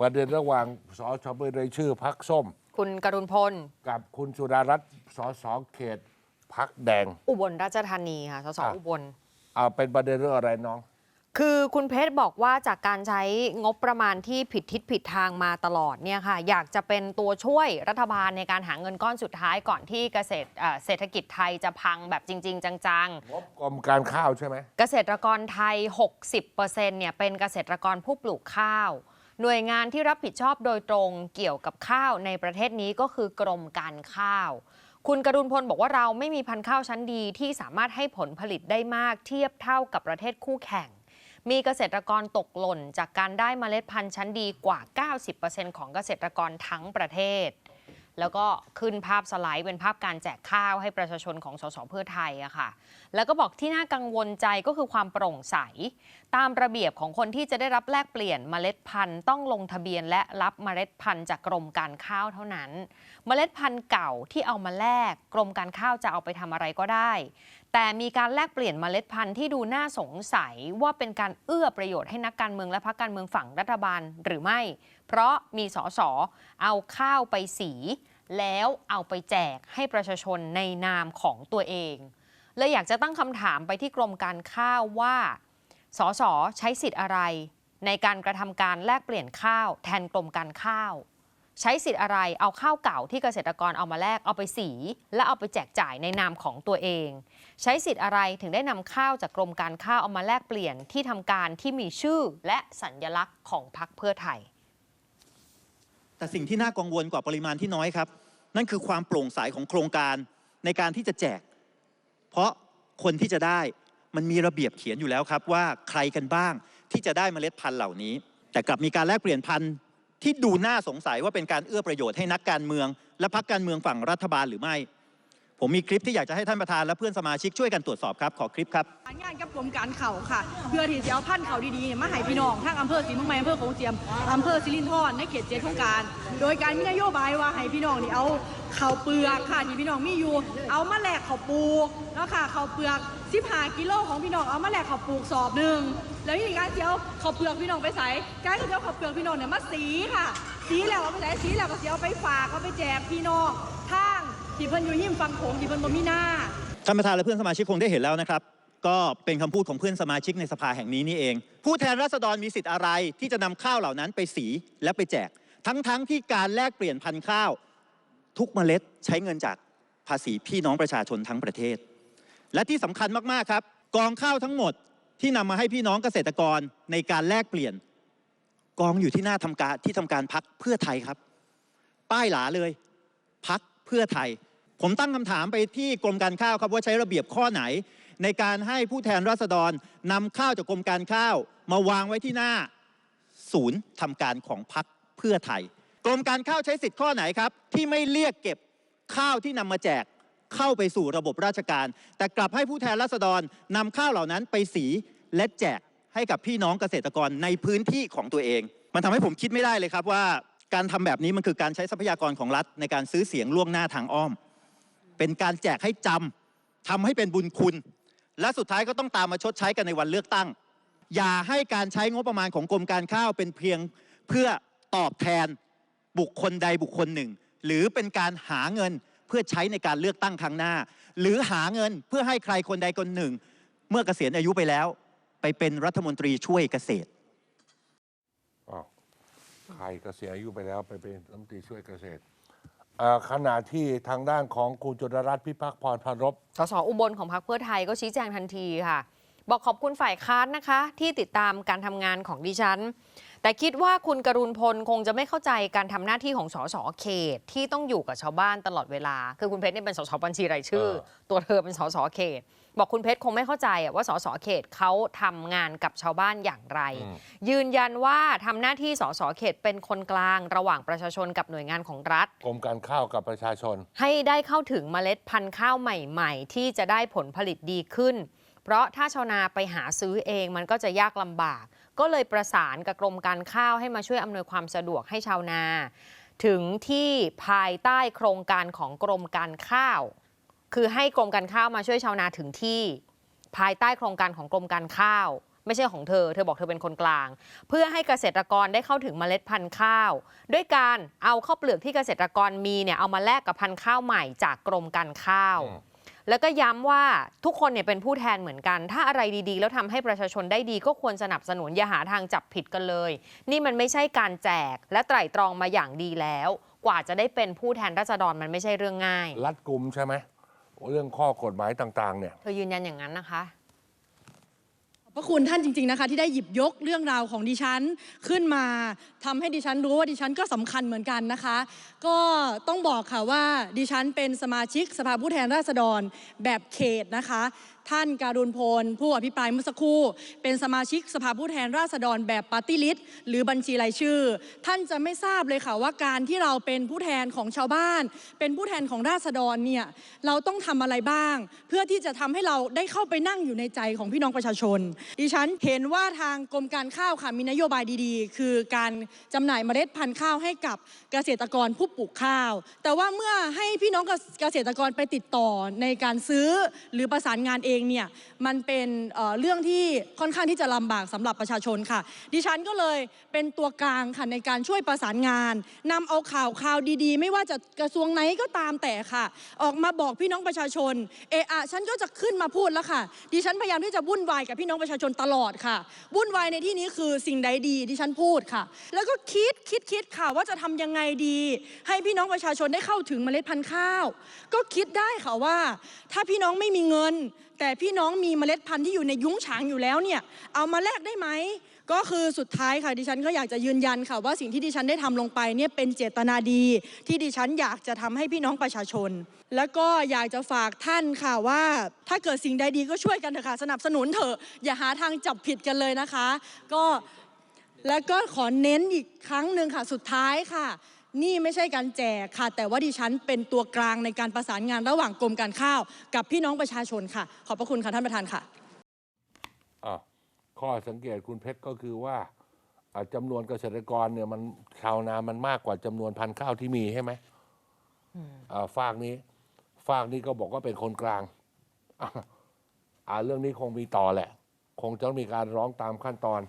ประเด็นระหว่างสชบัญชีรายชื่อพักส้ม คุณกรุณพล กับคุณสุดารัตน์สสเขตพักแดง อุบลราชธานีค่ะสสอะ อุบล เอาเป็นประเด็นเรื่องอะไรน้อง คือคุณเพชรบอกว่าจากการใช้งบประมาณที่ผิดทิศผิดทางมาตลอดเนี่ยค่ะ อยากจะเป็นตัวช่วยรัฐบาลในการหาเงินก้อนสุดท้ายก่อนที่เกษตรเอ่อเศรษฐกิจไทยจะพังแบบจริง ๆ จัง ๆ งบกรมการข้าวใช่ไหม เกษตรกรไทย 60%เนี่ย เป็นเกษตรกรผู้ปลูกข้าว หน่วยงานที่รับผิดชอบโดยตรงเกี่ยวกับข้าวในประเทศนี้ก็คือกรมการข้าว คุณกรุณพลบอกว่าเราไม่มีพันธุ์ข้าวชั้นดีที่สามารถให้ผลผลิตได้มากเทียบเท่ากับประเทศคู่แข่ง มีเกษตรกรตกหล่นจากการได้เมล็ดพันธุ์ชั้นดีกว่า 90%ของเกษตรกรทั้งประเทศ แล้วก็ขึ้นภาพสไลด์เป็นภาพการแจกข้าวให้ประชาชนของสสเพื่อไทยอะค่ะ แล้วก็บอกที่น่ากังวลใจก็คือความโปร่งใส ตามระเบียบของคนที่จะได้รับแลกเปลี่ยนเมล็ดพันธุ์ต้องลงทะเบียนและรับเมล็ดพันธุ์จากกรมการข้าวเท่านั้น เมล็ดพันธุ์เก่าที่เอามาแลกกรมการข้าวจะเอาไปทำอะไรก็ได้ แต่มีการแลกเปลี่ยนเมล็ดพันธุ์ที่ดูน่าสงสัยว่าเป็นการเอื้อประโยชน์ให้นักการเมืองและพรรคการเมืองฝั่งรัฐบาลหรือไม่ เพราะมีสสเอาข้าวไปสี แล้วเอาไปแจกให้ประชาชนในนามของตัวเองเลยอยากจะตั้งคำถามไปที่กรมการข้าวว่าสสใช้สิทธิ์อะไร ในการกระทำการแลกเปลี่ยนข้าว แทนกรมการข้าว ใช้สิทธิ์อะไรเอาข้าวเก่าที่เกษตรกรเอามาแลกเอาไปสี และเอาไปแจกจ่ายในนามของตัวเอง ใช้สิทธิ์อะไรถึงได้นำข้าวจากกรมการข้าวเอามาแลกเปลี่ยนที่ทำการที่มีชื่อและสัญญลักษณ์ของพรรคเพื่อไทย แต่สิ่งที่น่ากังวลกว่าปริมาณที่น้อยครับ นั่นคือความโปร่งใสของโครงการในการที่จะแจก เพราะคนที่จะได้มันมีระเบียบเขียนอยู่แล้วครับว่าใครกันบ้างที่จะได้เมล็ดพันธุ์เหล่านี้ แต่กลับมีการแลกเปลี่ยนพันธุ์ ที่ดูน่าสงสัยว่าเป็นการเอื้อประโยชน์ให้นักการเมือง และพรรคการเมืองฝั่งรัฐบาลหรือไม่ ผมมีคลิปที่อยากจะให้ท่านประธานและเพื่อนสมาชิกช่วยกันตรวจสอบครับ ขอคลิปครับงานกับกรมการเข่าค่ะ เพื่อที่จะเอาพันเข่าดีๆเนี่ยมาให้พี่น้องทั้งอำเภอศรีเมืองใหม่อำเภอโขงเจียมอำเภอสิรินธรในเขตเจ็ดโครงการ โดยการมีนโยบายว่าให้พี่น้องนี่เอาเข้าเปลือกค่ะที่พี่น้องมีอยู่ เอามาแลกข้าปูแล้วค่ะเข้าเปลือก 15กิโลของพี่น้องเอามาแลกข้าปลูกสอบหนึ่งแล้ววิธีการเจียวข้าเปลือกพี่น้องไปใส่การเจียวข้าเปลือกพี่น้องเนี่ยมาสีค่ะ สีแล้วเอาไปใส่สีแล้วก็เจียวไปฝากเอาไปแจกพี่น้องทางที่เพิ่นอยู่หิมฟังโขงที่เพิ่นบ่มีหน้าท่านประธานและเพื่อนสมาชิกคงได้เห็นแล้วนะครับ ก็เป็นคำพูดของเพื่อนสมาชิกในสภาแห่งนี้นี่เอง ผู้แทนราษฎรมีสิทธิ์อะไร ที่จะนำข้าวเหล่านั้นไปสีและไปแจก ทั้งๆทที่การแลกเปลี่ยนพันธุ์ข้าว ทุกเมล็ดใช้เงินจากภาษีพี่น้องประชาชนทั้งประเทศ และที่สำคัญมากๆครับกองข้าวทั้งหมดที่นำมาให้พี่น้องเกษตรกรในการแลกเปลี่ยน กองอยู่ที่หน้าทำการที่ทำการพักเพื่อไทยครับ ป้ายหลาเลยพักเพื่อไทย ผมตั้งคำถามไปที่กรมการข้าวครับว่าใช้ระเบียบข้อไหน ในการให้ผู้แทนราษฎรนำข้าวจากกรมการข้าว มาวางไว้ที่หน้าศูนย์ทำการของพักเพื่อไทย กรมการข้าวใช้สิทธิ์ข้อไหนครับ ที่ไม่เรียกเก็บข้าวที่นำมาแจก เข้าไปสู่ระบบราชการ แต่กลับให้ผู้แทนราษฎรนำข้าวเหล่านั้นไปสีและแจกให้กับพี่น้องเกษตรกรในพื้นที่ของตัวเอง มันทำให้ผมคิดไม่ได้เลยครับว่าการทำแบบนี้มันคือการใช้ทรัพยากรของรัฐในการซื้อเสียงล่วงหน้าทางอ้อม เป็นการแจกให้จำทำให้เป็นบุญคุณ และสุดท้ายก็ต้องตามมาชดใช้กันในวันเลือกตั้ง อย่าให้การใช้งบประมาณของกรมการข้าวเป็นเพียงเพื่อตอบแทนบุคคลใดบุคคลหนึ่ง หรือเป็นการหาเงิน พื่อใช้ในการเลือกตั้งครั้งหน้า หรือหาเงินเพื่อให้ใครคนใดคนหนึ่ง เมื่อเกษียณอายุไปแล้ว ไปเป็นรัฐมนตรีช่วยเกษตรอ้าวใครเกษียณอายุไปแล้วไปเป็นรัฐมนตรีช่วยเกษตรเอ่อขณะที่ทางด้านของคุณจุลรัตน์พิพักษ์พรพันรบ สสอุบลของพรรคเพื่อไทยก็ชี้แจงทันทีค่ะ บอกขอบคุณฝ่ายค้านนะคะ ที่ติดตามการทำงานของดิฉัน แต่คิดว่าคุณกรุณพลคงจะไม่เข้าใจการทำหน้าที่ของสสเขตที่ต้องอยู่กับชาวบ้านตลอดเวลา คือคุณเพชรเนี่ยเป็นสสบัญชีรายชื่อเออตัวเธอเป็นสสเขต บอกคุณเพชรคงไม่เข้าใจอะว่าสสเขตเขาทำงานกับชาวบ้านอย่างไรอืมยืนยันว่าทำหน้าที่สสเขตเป็นคนกลางระหว่างประชาชนกับหน่วยงานของรัฐกรมการข้าวกับประชาชน ให้ได้เข้าถึงเมล็ดพันธุ์ข้าวใหม่ ๆ ที่จะได้ผลผลิตดีขึ้น เพราะถ้าชาวนาไปหาซื้อเองมันก็จะยากลำบาก ก็เลยประสานกับกรมการข้าวให้มาช่วยอำนวยความสะดวกให้ชาวนา ถึงที่ภายใต้โครงการของกรมการข้าว คือให้กรมการข้าวมาช่วยชาวนาถึงที่ ภายใต้โครงการของกรมการข้าว ไม่ใช่ของเธอ เธอบอกเธอเป็นคนกลาง เพื่อให้เกษตรกรได้เข้าถึงเมล็ดพันธุ์ข้าว ด้วยการเอาข้าวเปลือกที่เกษตรกรมีเนี่ยเอามาแลกกับพันธุ์ข้าวใหม่จากกรมการข้าว แล้วก็ย้ำว่าทุกคนเนี่ยเป็นผู้แทนเหมือนกัน ถ้าอะไรดีๆ แล้วทำให้ประชาชนได้ดีก็ควรสนับสนุนอย่าหาทางจับผิดกันเลย นี่มันไม่ใช่การแจกและไตร่ตรองมาอย่างดีแล้ว กว่าจะได้เป็นผู้แทนราษฎรมันไม่ใช่เรื่องง่าย รัดกลุ่มใช่ไหมเรื่องข้อกฎหมายต่างๆเนี่ยเธอยืนยันอย่างนั้นนะคะขอบ พระคุณท่านจริง ๆนะคะ ที่ได้หยิบยกเรื่องราวของดิฉันขึ้นมาทำให้ดิฉันรู้ว่าดิฉันก็สำคัญเหมือนกันนะคะ ก็ต้องบอกค่ะว่าดิฉันเป็นสมาชิกสภาผู้แทนราษฎรแบบเขตนะคะ ท่านการุณพล ผู้อภิปรายเมื่อสักครู่ เป็นสมาชิกสภาผู้แทนราษฎรแบบปาร์ตี้ลิสต์หรือบัญชีรายชื่อ ท่านจะไม่ทราบเลยค่ะว่าการที่เราเป็นผู้แทนของชาวบ้าน เป็นผู้แทนของราษฎรเนี่ยเราต้องทำอะไรบ้าง เพื่อที่จะทำให้เราได้เข้าไปนั่งอยู่ในใจของพี่น้องประชาชน ดิฉันเห็นว่าทางกรมการข้าวค่ะมีนโยบายดีๆ คือการจำหน่ายเมล็ดพันธุ์ข้าวให้กับเกษตรกรผู้ปลูกข้าว แต่ว่าเมื่อให้พี่น้องเกษตรกรไปติดต่อในการซื้อหรือประสานงานเองเนี่ยมันเป็นเอ่อเรื่องที่ค่อนข้างที่จะลำบากสำหรับประชาชนค่ะ ดิฉันก็เลยเป็นตัวกลางค่ะในการช่วยประสานงานนำเอาข่าวข่าวดีๆ ไม่ว่าจะกระทรวงไหนก็ตามแต่ค่ะ ออกมาบอกพี่น้องประชาชนเอะอะฉันก็จะขึ้นมาพูดแล้วค่ะ ดิฉันพยายามที่จะวุ่นวายกับพี่น้องประชาชนตลอดค่ะวุ่นวายในที่นี้คือสิ่งใดดีดิฉันพูดค่ะ แล้วก็คิดคิดคิดค่ะว่าจะทำยังไงดี ให้พี่น้องประชาชนได้เข้าถึงเมล็ดพันธุ์ข้าว ก็คิดได้ค่ะว่า ถ้าพี่น้องไม่มีเงินแต่พี่น้องมีเมล็ดพันธุ์ที่อยู่ในยุ้งฉางอยู่แล้วเนี่ยเอามาแลกได้ไหมก็คือสุดท้ายค่ะดิฉันก็อยากจะยืนยันค่ะว่าสิ่งที่ดิฉันได้ทำลงไปเนี่ยเป็นเจตนาดี ที่ดิฉันอยากจะทำให้พี่น้องประชาชน แล้วก็อยากจะฝากท่านค่ะว่า ถ้าเกิดสิ่งใดดีก็ช่วยกันเถอะค่ะสนับสนุนเถอะอย่าหาทางจับผิดกันเลยนะคะ ก็แล้วก็ขอเน้นอีกครั้งหนึ่งค่ะสุดท้ายค่ะ นี่ไม่ใช่การแจกค่ะ แต่ว่าดิฉันเป็นตัวกลางในการประสานงานระหว่างกรมการข้าว กับพี่น้องประชาชนค่ะ ขอบพระคุณค่ะท่านประธานค่ะอะข้อสังเกตคุณเพชรก็คือว่าอะจำนวนเกษตรกรเนี่ยมันชาวนามันมากกว่าจำนวนพันธุ์ข้าวที่มีใช่ไหมอ่าฝากนี้ฝากนี้ก็บอกว่าเป็นคนกลางอะอ่าเรื่องนี้คงมีต่อแหละ คงจะต้องมีการร้องตามขั้นตอน